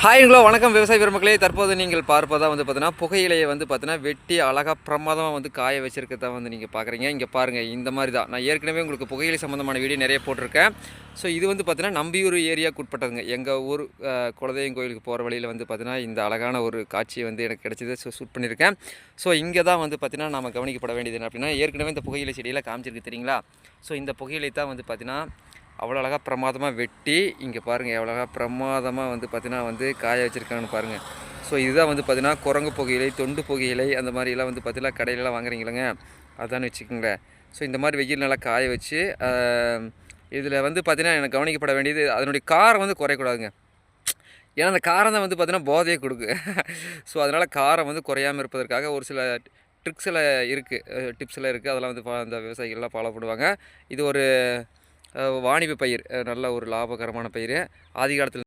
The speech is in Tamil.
ஹாய்ங்களோ வணக்கம் விவசாய பெருமக்களே. தற்போது நீங்கள் பார்ப்பதாக வந்து பார்த்தீங்கன்னா புகையிலையை வந்து பார்த்தீங்கன்னா வெட்டி அழகாக பிரமாதமாக வந்து காய வச்சுருக்கதான் வந்து நீங்கள் பார்க்குறீங்க இங்கே பாருங்கள் இந்த மாதிரி தான் நான் ஏற்கனவே உங்களுக்கு புகையிலை சம்மந்தமான வீடியோ நிறைய போட்டிருக்கேன். ஸோ இது வந்து பார்த்தீங்கன்னா நம்பியூர் ஏரியாவுக்கு உட்பட்டதுங்க எங்கள் ஊர் குலதெய்வம் கோயிலுக்கு போகிற வழியில் வந்து பார்த்தீங்கன்னா இந்த அழகான ஒரு காட்சி வந்து எனக்கு கிடச்சிது. ஸோ ஷூட் பண்ணியிருக்கேன் ஸோ இங்கே தான் வந்து பார்த்தீங்கன்னா நம்ம கவனிக்கப்பட வேண்டியது என்ன அப்படின்னா ஏற்கனவே இந்த புகையிலை செடியெல்லாம் காமிச்சிருக்கு தெரியுங்களா? ஸோ இந்த புகையிலை தான் வந்து பார்த்தீங்கன்னா அவ்வளோ அழகாக பிரமாதமாக வெட்டி இங்கே பாருங்கள் எவ்வளோ அழகாக பிரமாதமாக வந்து பார்த்திங்கன்னா வந்து காய வச்சுருக்காங்கன்னு பாருங்கள் ஸோ இதுதான் வந்து பார்த்திங்கன்னா குரங்கு புகையிலை தொண்டு புகையிலை அந்த மாதிரிலாம் வந்து பார்த்திங்கன்னா கடையிலலாம் வாங்குறீங்களேங்க அதான்னு வச்சுக்கோங்களேன். ஸோ இந்த மாதிரி வெயில் நல்லா காய வச்சு இதில் வந்து பார்த்திங்கன்னா எனக்கு கவனிக்கப்பட வேண்டியது அதனுடைய காரம் வந்து குறையக்கூடாதுங்க. ஏன்னா அந்த காரம் தான் வந்து பார்த்திங்கன்னா போதையை கொடுக்கு. ஸோ அதனால் காரம் வந்து குறையாமல் இருப்பதற்காக ஒரு சில ட்ரிக்ஸ் எல்லாம் இருக்குது டிப்ஸ் எல்லாம் இருக்குது அதெல்லாம் வந்து பா- அந்த விவசாயிகள்லாம் ஃபாலோ பண்ணுவாங்க. இது ஒரு வாணிப பயிர் நல்ல ஒரு லாபகரமான பயிர். ஆதி காலத்தில்